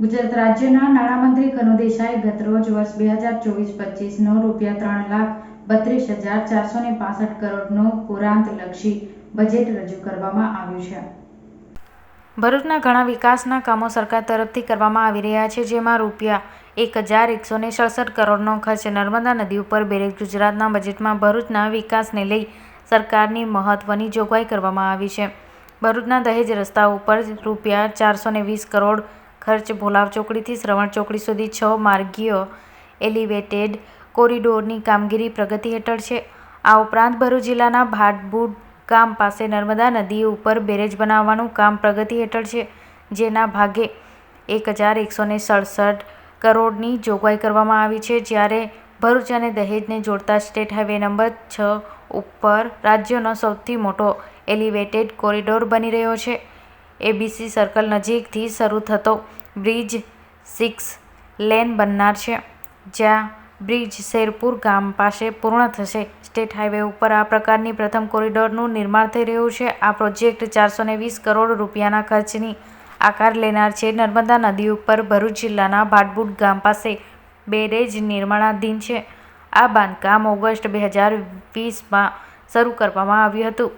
ગુજરાત રાજ્યના નાણામંત્રી કનુ દેસાઈ ગતરોજ વર્ષ બે હજાર ચોવીસ પચીસનો રૂપિયા ત્રણ લાખ બત્રીસ હજાર ચારસો ને પાસઠ કરોડનો પુરાંતલક્ષી બજેટ રજૂ કરવામાં આવ્યું છે. ભરૂચના ઘણા વિકાસના કામો સરકાર તરફથી કરવામાં આવી રહ્યા છે, જેમાં રૂપિયા એક હજાર એકસો ને સડસઠ કરોડનો ખર્ચ નર્મદા નદી ઉપર બેરેજ ગુજરાતના બજેટમાં ભરૂચના વિકાસને લઈ સરકારની મહત્વની જોગવાઈ કરવામાં આવી છે. ભરૂચના દહેજ રસ્તા ઉપર રૂપિયા ચારસો ને વીસ કરોડ ખર્ચ ભોલાવ ચોકડીથી શ્રવણ ચોકડી સુધી છ માર્ગીય એલિવેટેડ કોરિડોરની કામગીરી પ્રગતિ હેઠળ છે. આ ઉપરાંત ભરૂચ જિલ્લાના ભાટબુડ ગામ પાસે નર્મદા નદી ઉપર બેરેજ બનાવવાનું કામ પ્રગતિ હેઠળ છે, જેના ભાગે એક હજાર એકસો ને સડસઠ કરોડની જોગવાઈ કરવામાં આવી છે, જ્યારે ભરૂચ અને દહેજને જોડતા સ્ટેટ હાઈવે નંબર છ ઉપર રાજ્યનો સૌથી મોટો એલિવેટેડ કોરિડોર બની રહ્યો છે. એબીસી સર્કલ નજીકથી શરૂ થતો બ્રિજ સિક્સ લેન બનનાર છે, જ્યાં બ્રિજ શેરપુર ગામ પાસે પૂર્ણ થશે. સ્ટેટ હાઈવે ઉપર આ પ્રકારની પ્રથમ કોરિડોરનું નિર્માણ થઈ રહ્યું છે. આ પ્રોજેક્ટ ચારસો ને વીસ કરોડ રૂપિયાના ખર્ચની આકાર લેનાર છે. નર્મદા નદી ઉપર ભરૂચ જિલ્લાના ભાટબુટ ગામ પાસે બેરેજ નિર્માણાધીન છે. આ બાંધકામ ઓગસ્ટ બે હજાર વીસમાં શરૂ કરવામાં આવ્યું હતું.